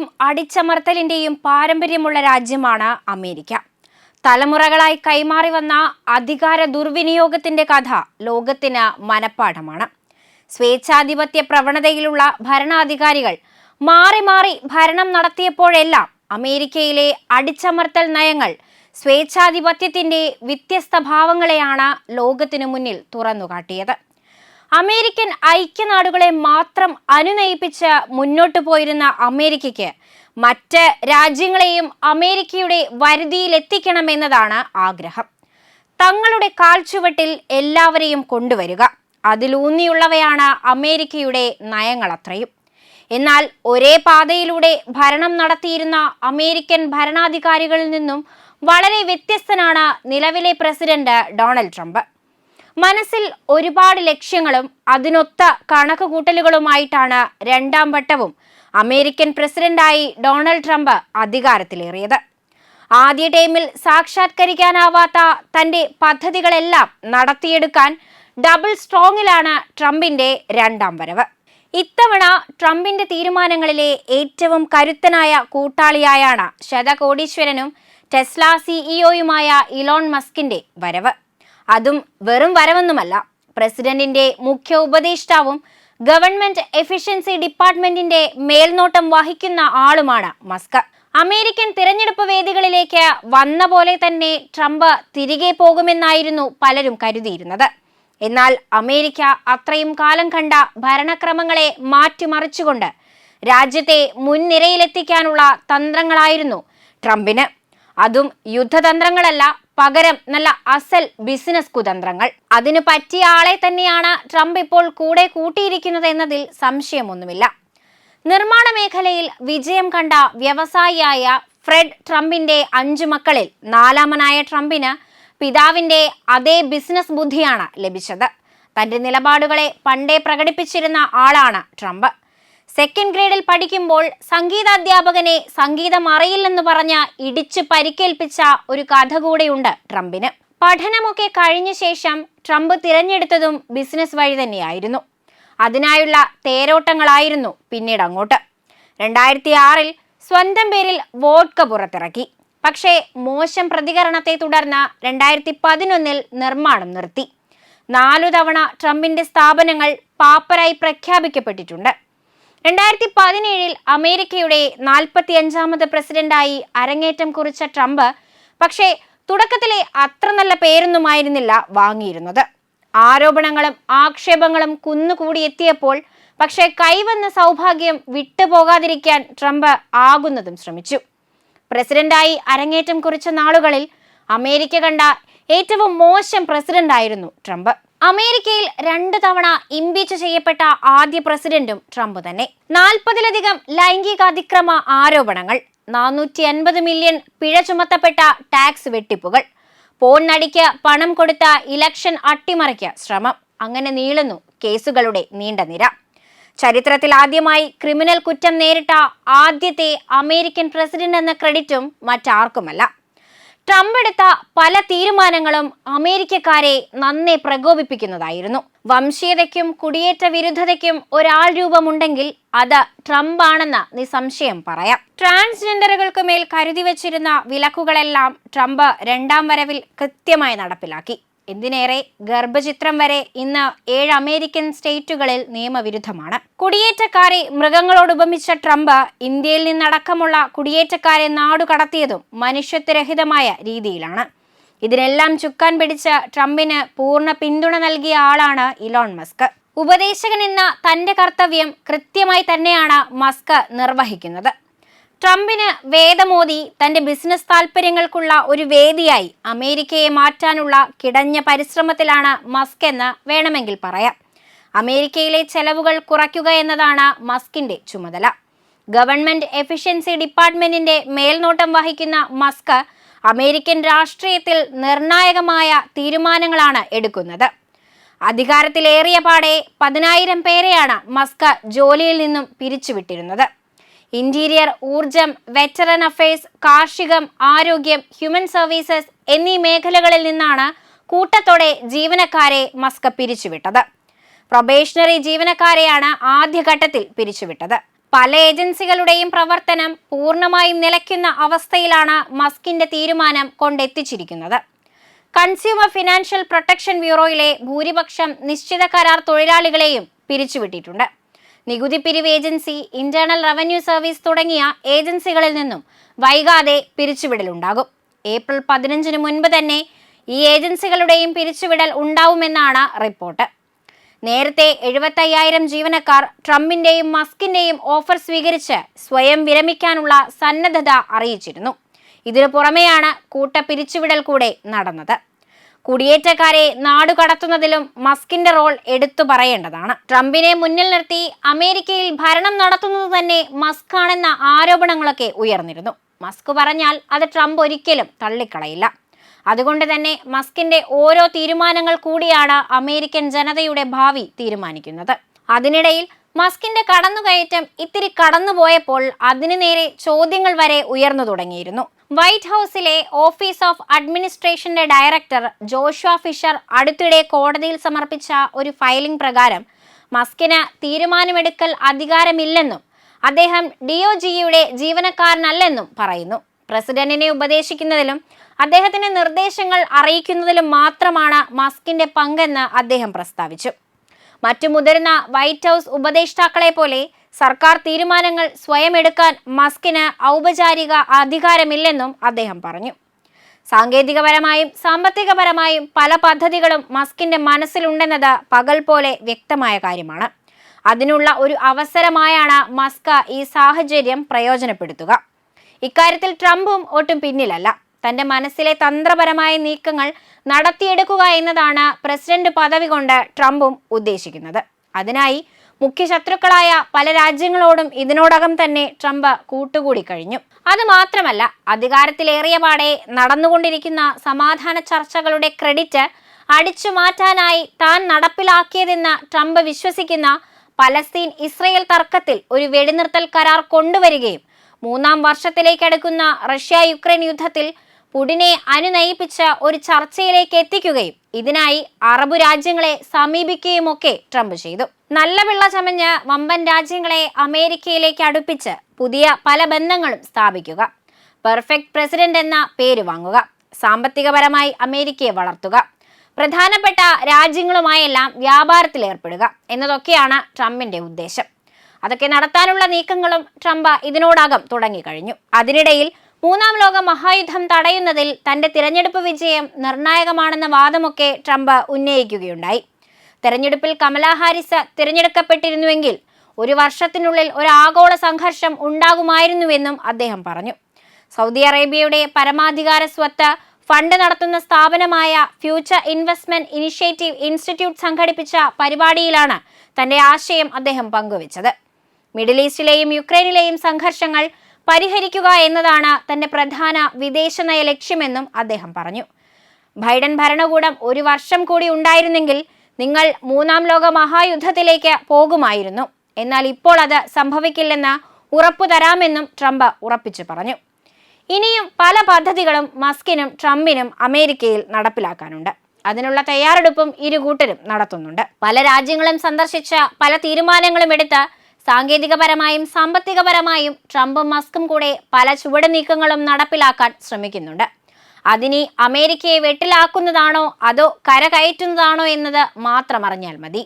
അഴിമതിയുടെയും അടിച്ചമർത്തലിന്റെയും പാരമ്പര്യമുള്ള രാജ്യമാണ് അമേരിക്ക. തലമുറകളായി കൈമാറി വന്ന അധികാര ദുർവിനിയോഗത്തിന്റെ കഥ ലോകത്തിന് മനപ്പാഠമാണ്. സ്വേച്ഛാധിപത്യ പ്രവണതയിലുള്ള ഭരണാധികാരികൾ മാറി മാറി ഭരണം നടത്തിയപ്പോഴെല്ലാം അമേരിക്കയിലെ അടിച്ചമർത്തൽ നയങ്ങൾ സ്വേച്ഛാധിപത്യത്തിന്റെ വ്യത്യസ്ത ഭാവങ്ങളെയാണ് ലോകത്തിനു മുന്നിൽ തുറന്നുകാട്ടിയത്. അമേരിക്കൻ ഐക്യനാടുകളെ മാത്രം അനുനയിപ്പിച്ച് മുന്നോട്ടു പോയിരുന്ന അമേരിക്കയ്ക്ക് മറ്റ് രാജ്യങ്ങളെയും അമേരിക്കയുടെ വരുതിയിലെത്തിക്കണമെന്നതാണ് ആഗ്രഹം. തങ്ങളുടെ കാൽച്ചുവട്ടിൽ എല്ലാവരെയും കൊണ്ടുവരിക. അതിലൂന്നിയുള്ളവയാണ് അമേരിക്കയുടെ നയങ്ങളത്രയും എന്നാൽ ഒരേ പാതയിലൂടെ ഭരണം നടത്തിയിരുന്ന അമേരിക്കൻ ഭരണാധികാരികളിൽ നിന്നും വളരെ വ്യത്യസ്തനാണ് നിലവിലെ പ്രസിഡന്റ് ഡൊണാൾഡ് ട്രംപ്. മനസ്സിൽ ഒരുപാട് ലക്ഷ്യങ്ങളും അതിനൊത്ത കണക്കുകൂട്ടലുകളുമായിട്ടാണ് രണ്ടാം വട്ടവും അമേരിക്കൻ പ്രസിഡന്റായി ഡൊണാൾഡ് ട്രംപ് അധികാരത്തിലേറിയത്. ആദ്യ ടൈമിൽ സാക്ഷാത്കരിക്കാനാവാത്ത തന്റെ പദ്ധതികളെല്ലാം നടത്തിയെടുക്കാൻ ഡബിൾ സ്ട്രോങ്ങിലാണ് ട്രംപിന്റെ രണ്ടാം വരവ്. ഇത്തവണ ട്രംപിന്റെ തീരുമാനങ്ങളിലെ ഏറ്റവും കരുത്തനായ കൂട്ടാളിയായാണ് ശതകോടീശ്വരനും ടെസ്ല സിഇഒയുമായ ഇലോൺ മസ്കിന്റെ വരവ്. അതും വെറും വരവൊന്നുമല്ല. പ്രസിഡന്റിന്റെ മുഖ്യ ഉപദേഷ്ടാവും ഗവൺമെന്റ് എഫിഷ്യൻസി ഡിപ്പാർട്ട്മെന്റിന്റെ മേൽനോട്ടം വഹിക്കുന്ന ആളുമാണ് മസ്ക്. അമേരിക്കൻ തിരഞ്ഞെടുപ്പ് വേദികളിലേക്ക് വന്ന പോലെ തന്നെ ട്രംപ് തിരികെ പോകുമെന്നായിരുന്നു പലരും കരുതിയിരുന്നത്. എന്നാൽ അമേരിക്ക അത്രയും കാലം കണ്ട ഭരണക്രമങ്ങളെ മാറ്റിമറിച്ചുകൊണ്ട് രാജ്യത്തെ മുൻനിരയിലെത്തിക്കാനുള്ള തന്ത്രങ്ങളായിരുന്നു ട്രംപിന്. അതും യുദ്ധതന്ത്രങ്ങളല്ല പകരം നല്ല അസൽ ബിസിനസ് കുതന്ത്രങ്ങൾ. അതിന് പറ്റിയ ആളെ തന്നെയാണ് ട്രംപ് ഇപ്പോൾ കൂടെ കൂട്ടിയിരിക്കുന്നത് എന്നതിൽ സംശയമൊന്നുമില്ല. നിർമ്മാണ മേഖലയിൽ വിജയം കണ്ട വ്യവസായിയായ ഫ്രെഡ് ട്രംപിന്റെ അഞ്ചു മക്കളിൽ നാലാമനായ ട്രംപിന് പിതാവിന്റെ അതേ ബിസിനസ് ബുദ്ധിയാണ് ലഭിച്ചത്. തന്റെ നിലപാടുകളെ പണ്ടേ പ്രകടിപ്പിച്ചിരുന്ന ആളാണ് ട്രംപ്. സെക്കൻഡ് ഗ്രേഡിൽ പഠിക്കുമ്പോൾ സംഗീതാധ്യാപകനെ സംഗീതം അറിയില്ലെന്ന് പറഞ്ഞ ഇടിച്ച് പരിക്കേൽപ്പിച്ച ഒരു കഥ കൂടെയുണ്ട് ട്രംപിന്. പഠനമൊക്കെ കഴിഞ്ഞ ശേഷം ട്രംപ് തിരഞ്ഞെടുത്തതും ബിസിനസ് വഴി തന്നെയായിരുന്നു. അതിനായുള്ള തേരോട്ടങ്ങളായിരുന്നു പിന്നീട് അങ്ങോട്ട്. രണ്ടായിരത്തി ആറിൽ സ്വന്തം പേരിൽ വോഡ്ക പുറത്തിറക്കി. പക്ഷേ മോശം പ്രതികരണത്തെ തുടർന്ന് രണ്ടായിരത്തി പതിനൊന്നിൽ നിർമ്മാണം നിർത്തി. നാലു തവണ ട്രംപിന്റെ സ്ഥാപനങ്ങൾ പാപ്പരായി പ്രഖ്യാപിക്കപ്പെട്ടിട്ടുണ്ട്. രണ്ടായിരത്തി പതിനേഴിൽ അമേരിക്കയുടെ നാൽപ്പത്തി അഞ്ചാമത് പ്രസിഡന്റായി അരങ്ങേറ്റം കുറിച്ച ട്രംപ് പക്ഷേ തുടക്കത്തിലെ അത്ര നല്ല പേരൊന്നുമായിരുന്നില്ല വാങ്ങിയിരുന്നത്. ആരോപണങ്ങളും ആക്ഷേപങ്ങളും കുന്നുകൂടി എത്തിയപ്പോൾ പക്ഷേ കൈവന്ന സൗഭാഗ്യം വിട്ടുപോകാതിരിക്കാൻ ട്രംപ് ആകുന്നതും ശ്രമിച്ചു. പ്രസിഡന്റായി അരങ്ങേറ്റം കുറിച്ച നാളുകളിൽ അമേരിക്ക കണ്ട ഏറ്റവും മോശം പ്രസിഡന്റായിരുന്നു ട്രംപ്. അമേരിക്കയിൽ രണ്ട് തവണ ഇംപീച്ച് ചെയ്യപ്പെട്ട ആദ്യ പ്രസിഡന്റും ട്രംപ് തന്നെ. നാൽപ്പതിലധികം ലൈംഗിക അതിക്രമ ആരോപണങ്ങൾ നാനൂറ്റി അൻപത് മില്യൺ പിഴ ചുമത്തപ്പെട്ട ടാക്സ് വെട്ടിപ്പുകൾ പോൺ നടിക്ക് പണം കൊടുത്ത ഇലക്ഷൻ അട്ടിമറിക്ക് ശ്രമം അങ്ങനെ നീളുന്നു കേസുകളുടെ നീണ്ട നിര. ചരിത്രത്തിൽ ആദ്യമായി ക്രിമിനൽ കുറ്റം നേരിട്ട ആദ്യത്തെ അമേരിക്കൻ പ്രസിഡന്റ് എന്ന ക്രെഡിറ്റും മറ്റാർക്കുമല്ല. ട്രംപ് എടുത്ത പല തീരുമാനങ്ങളും അമേരിക്കക്കാരെ നന്നെ പ്രകോപിപ്പിക്കുന്നതായിരുന്നു. വംശീയതയ്ക്കും കുടിയേറ്റ വിരുദ്ധതയ്ക്കും ഒരാൾ രൂപമുണ്ടെങ്കിൽ അത് ട്രംപ് ആണെന്ന് നിസ്സംശയം പറയാം. ട്രാൻസ്ജെൻഡറുകൾക്ക് മേൽ കരുതി വച്ചിരുന്ന വിലക്കുകളെല്ലാം ട്രംപ് രണ്ടാം വരവിൽ കൃത്യമായി നടപ്പിലാക്കി. എന്തിനേറെ ഗർഭചിത്രം വരെ ഇന്ന് ഏഴ് അമേരിക്കൻ സ്റ്റേറ്റുകളിൽ നിയമവിരുദ്ധമാണ്. കുടിയേറ്റക്കാരെ മൃഗങ്ങളോട് ഉപമിച്ച ട്രംപ് ഇന്ത്യയിൽ നിന്നടക്കമുള്ള കുടിയേറ്റക്കാരെ നാടുകടത്തിയതും മനുഷ്യത്വരഹിതമായ രീതിയിലാണ്. ഇതിനെല്ലാം ചുക്കാൻ പിടിച്ച ട്രംപിന് പൂർണ പിന്തുണ നൽകിയ ആളാണ് ഇലോൺ മസ്ക്. ഉപദേശകൻ എന്ന തന്റെ കർത്തവ്യം കൃത്യമായി തന്നെയാണ് മസ്ക് നിർവഹിക്കുന്നത്. ട്രംപിന് വേദമോദി തന്റെ ബിസിനസ് താൽപ്പര്യങ്ങൾക്കുള്ള ഒരു വേദിയായി അമേരിക്കയെ മാറ്റാനുള്ള കിടഞ്ഞ പരിശ്രമത്തിലാണ് മസ്ക് എന്ന് വേണമെങ്കിൽ പറയാം. അമേരിക്കയിലെ ചെലവുകൾ കുറയ്ക്കുക എന്നതാണ് മസ്കിന്റെ ചുമതല. ഗവൺമെന്റ് എഫിഷ്യൻസി ഡിപ്പാർട്ട്മെന്റിന്റെ മേൽനോട്ടം വഹിക്കുന്ന മസ്ക് അമേരിക്കൻ രാഷ്ട്രീയത്തിൽ നിർണായകമായ തീരുമാനങ്ങളാണ് എടുക്കുന്നത്. അധികാരത്തിലേറിയ പാടെ പതിനായിരം പേരെയാണ് മസ്ക് ജോലിയിൽ നിന്നും പിരിച്ചുവിട്ടിരുന്നത്. ഇന്റീരിയർ ഊർജം വെറ്ററൻ അഫയേഴ്സ് കാർഷികം ആരോഗ്യം ഹ്യൂമൻ സർവീസസ് എന്നീ മേഖലകളിൽ നിന്നാണ് കൂട്ടത്തോടെ ജീവനക്കാരെ മസ്ക പിരിച്ചുവിട്ടത്. പ്രൊബേഷണറി ജീവനക്കാരെയാണ് ആദ്യഘട്ടത്തിൽ പിരിച്ചുവിട്ടത്. പല ഏജൻസികളുടെയും പ്രവർത്തനം പൂർണമായും നിലയ്ക്കുന്ന അവസ്ഥയിലാണ് മസ്കിന്റെ തീരുമാനം കൊണ്ടെത്തിച്ചിരിക്കുന്നത്. കൺസ്യൂമർ ഫിനാൻഷ്യൽ പ്രൊട്ടക്ഷൻ ബ്യൂറോയിലെ ഭൂരിപക്ഷം നിശ്ചിത കരാർ തൊഴിലാളികളെയും പിരിച്ചുവിട്ടിട്ടുണ്ട്. നികുതി പിരിവ് ഏജൻസി ഇന്റേണൽ റവന്യൂ സർവീസ് തുടങ്ങിയ ഏജൻസികളിൽ നിന്നും വൈകാതെ പിരിച്ചുവിടലുണ്ടാകും. ഏപ്രിൽ പതിനഞ്ചിന് മുൻപ് തന്നെ ഈ ഏജൻസികളുടെയും പിരിച്ചുവിടൽ ഉണ്ടാവുമെന്നാണ് റിപ്പോർട്ട്. നേരത്തെ എഴുപത്തയ്യായിരം ജീവനക്കാർ ട്രംപിന്റെയും മസ്കിന്റെയും ഓഫർ സ്വീകരിച്ച് സ്വയം വിരമിക്കാനുള്ള സന്നദ്ധത അറിയിച്ചിരുന്നു. ഇതിനു പുറമെയാണ് കൂട്ട പിരിച്ചുവിടൽ കൂടെ നടന്നത്. കുടിയേറ്റക്കാരെ നാടുകടത്തുന്നതിലും മസ്കിന്റെ റോൾ എടുത്തു പറയേണ്ടതാണ്. ട്രംപിനെ മുന്നിൽ നിർത്തി അമേരിക്കയിൽ ഭരണം നടത്തുന്നത് തന്നെ മസ്ക് ആണെന്ന ആരോപണങ്ങളൊക്കെ ഉയർന്നിരുന്നു. മസ്ക് പറഞ്ഞാൽ അത് ട്രംപ് ഒരിക്കലും തള്ളിക്കളയില്ല. അതുകൊണ്ട് തന്നെ മസ്കിന്റെ ഓരോ തീരുമാനങ്ങൾ കൂടിയാണ് അമേരിക്കൻ ജനതയുടെ ഭാവി തീരുമാനിക്കുന്നത്. അതിനിടയിൽ മസ്കിന്റെ കടന്നുകയറ്റം ഇത്തിരി കടന്നുപോയപ്പോൾ അതിനു നേരെ ചോദ്യങ്ങൾ വരെ ഉയർന്നു തുടങ്ങിയിരുന്നു. വൈറ്റ് ഹൗസിലെ ഓഫീസ് ഓഫ് അഡ്മിനിസ്ട്രേഷന്റെ ഡയറക്ടർ ജോഷ്വ ഫിഷർ അടുത്തിടെ കോടതിയിൽ സമർപ്പിച്ച ഒരു ഫയലിംഗ് പ്രകാരം മസ്കിന് തീരുമാനമെടുക്കൽ അധികാരമില്ലെന്നും അദ്ദേഹം ഡിഒജിയുടെ ജീവനക്കാരനല്ലെന്നും പറയുന്നു. പ്രസിഡന്റിനെ ഉപദേശിക്കുന്നതിലും അദ്ദേഹത്തിന് നിർദ്ദേശങ്ങൾ അറിയിക്കുന്നതിലും മാത്രമാണ് മസ്കിന്റെ പങ്കെന്ന് അദ്ദേഹം പ്രസ്താവിച്ചു. മറ്റു മുതിർന്ന വൈറ്റ് ഹൗസ് ഉപദേഷ്ടാക്കളെ പോലെ സർക്കാർ തീരുമാനങ്ങൾ സ്വയം എടുക്കാൻ മസ്കിന് ഔപചാരിക അധികാരമില്ലെന്നും അദ്ദേഹം പറഞ്ഞു. സാങ്കേതികപരമായും സാമ്പത്തികപരമായും പല പദ്ധതികളും മസ്കിന്റെ മനസ്സിലുണ്ടെന്നത് പകൽ പോലെ വ്യക്തമായ കാര്യമാണ്. അതിനുള്ള ഒരു അവസരമായാണ് മസ്ക ഈ സാഹചര്യം പ്രയോജനപ്പെടുത്തുക. ഇക്കാര്യത്തിൽ ട്രംപും ഒട്ടും പിന്നിലല്ല. തന്റെ മനസ്സിലെ തന്ത്രപരമായ നീക്കങ്ങൾ നടത്തിയെടുക്കുക എന്നതാണ് പ്രസിഡന്റ് പദവി കൊണ്ട് ട്രംപും ഉദ്ദേശിക്കുന്നത്. അതിനായി മുഖ്യ ശത്രുക്കളായ പല രാജ്യങ്ങളോടും ഇതിനോടകം തന്നെ ട്രംപ് കൂട്ടുകൂടി കഴിഞ്ഞു. അത് മാത്രമല്ല അധികാരത്തിലേറിയ പാടെ നടന്നുകൊണ്ടിരിക്കുന്ന സമാധാന ചർച്ചകളുടെ ക്രെഡിറ്റ് അടിച്ചു മാറ്റാനായി താൻ നടപ്പിലാക്കിയതെന്ന് ട്രംപ് വിശ്വസിക്കുന്ന പലസ്തീൻ ഇസ്രയേൽ തർക്കത്തിൽ ഒരു വെടിനിർത്തൽ കരാർ കൊണ്ടുവരികയും മൂന്നാം വർഷത്തിലേക്കടുക്കുന്ന റഷ്യ യുക്രൈൻ യുദ്ധത്തിൽ പുടിനെ അനുനയിപ്പിച്ച ഒരു ചർച്ചയിലേക്ക് എത്തിക്കുകയും ഇതിനായി അറബ് രാജ്യങ്ങളെ സമീപിക്കുകയുമൊക്കെ ട്രംപ് ചെയ്തു. നല്ല പിള്ള ചമഞ്ഞ് വമ്പൻ രാജ്യങ്ങളെ അമേരിക്കയിലേക്ക് അടുപ്പിച്ച് പുതിയ പല ബന്ധങ്ങളും സ്ഥാപിക്കുക. പെർഫെക്റ്റ് പ്രസിഡന്റ് എന്ന പേര് വാങ്ങുക. സാമ്പത്തികപരമായി അമേരിക്കയെ വളർത്തുക. പ്രധാനപ്പെട്ട രാജ്യങ്ങളുമായെല്ലാം വ്യാപാരത്തിൽ ഏർപ്പെടുക എന്നതൊക്കെയാണ് ട്രംപിന്റെ ഉദ്ദേശം. അതൊക്കെ നടത്താനുള്ള നീക്കങ്ങളും ട്രംപ് ഇതിനോടകം തുടങ്ങിക്കഴിഞ്ഞു. അതിനിടയിൽ മൂന്നാം ലോക മഹായുദ്ധം തടയുന്നതിൽ തന്റെ തിരഞ്ഞെടുപ്പ് വിജയം നിർണായകമാണെന്ന വാദമൊക്കെ ട്രംപ് ഉന്നയിക്കുകയുണ്ടായി. തെരഞ്ഞെടുപ്പിൽ കമലാ ഹാരിസ് തിരഞ്ഞെടുക്കപ്പെട്ടിരുന്നുവെങ്കിൽ ഒരു വർഷത്തിനുള്ളിൽ ഒരു ആഗോള സംഘർഷം ഉണ്ടാകുമായിരുന്നുവെന്നും അദ്ദേഹം പറഞ്ഞു. സൗദി അറേബ്യയുടെ പരമാധികാര സ്വത്ത് ഫണ്ട് നടത്തുന്ന സ്ഥാപനമായ ഫ്യൂച്ചർ ഇൻവെസ്റ്റ്മെന്റ് ഇനിഷ്യേറ്റീവ് ഇൻസ്റ്റിറ്റ്യൂട്ട് സംഘടിപ്പിച്ച പരിപാടിയിലാണ് തന്റെ ആശയം അദ്ദേഹം പങ്കുവച്ചത്. മിഡിൽ ഈസ്റ്റിലെയും യുക്രൈനിലെയും സംഘർഷങ്ങൾ പരിഹരിക്കുക എന്നതാണ് തന്റെ പ്രധാന വിദേശ നയ ലക്ഷ്യമെന്നും അദ്ദേഹം പറഞ്ഞു. ബൈഡൻ ഭരണകൂടം ഒരു വർഷം കൂടി ഉണ്ടായിരുന്നെങ്കിൽ നിങ്ങൾ മൂന്നാം ലോക മഹായുദ്ധത്തിലേക്ക് പോകുമായിരുന്നു. എന്നാൽ ഇപ്പോൾ അത് സംഭവിക്കില്ലെന്ന് ഉറപ്പു തരാമെന്നും ട്രംപ് ഉറപ്പിച്ചു പറഞ്ഞു. ഇനിയും പല പദ്ധതികളും മസ്കിനും ട്രംപിനും അമേരിക്കയിൽ നടപ്പിലാക്കാനുണ്ട്. അതിനുള്ള തയ്യാറെടുപ്പും ഇരു കൂട്ടരും നടത്തുന്നുണ്ട്. പല രാജ്യങ്ങളും സന്ദർശിച്ച പല തീരുമാനങ്ങളും എടുത്ത് സാങ്കേതികപരമായും സാമ്പത്തികപരമായും ട്രംപും മസ്കും കൂടെ പല ചുവട് നീക്കങ്ങളും നടപ്പിലാക്കാൻ ശ്രമിക്കുന്നുണ്ട്. അതിനി അമേരിക്കയെ വെട്ടിലാക്കുന്നതാണോ അതോ കരകയറ്റുന്നതാണോ എന്നത് മാത്രം അറിഞ്ഞാൽ മതി.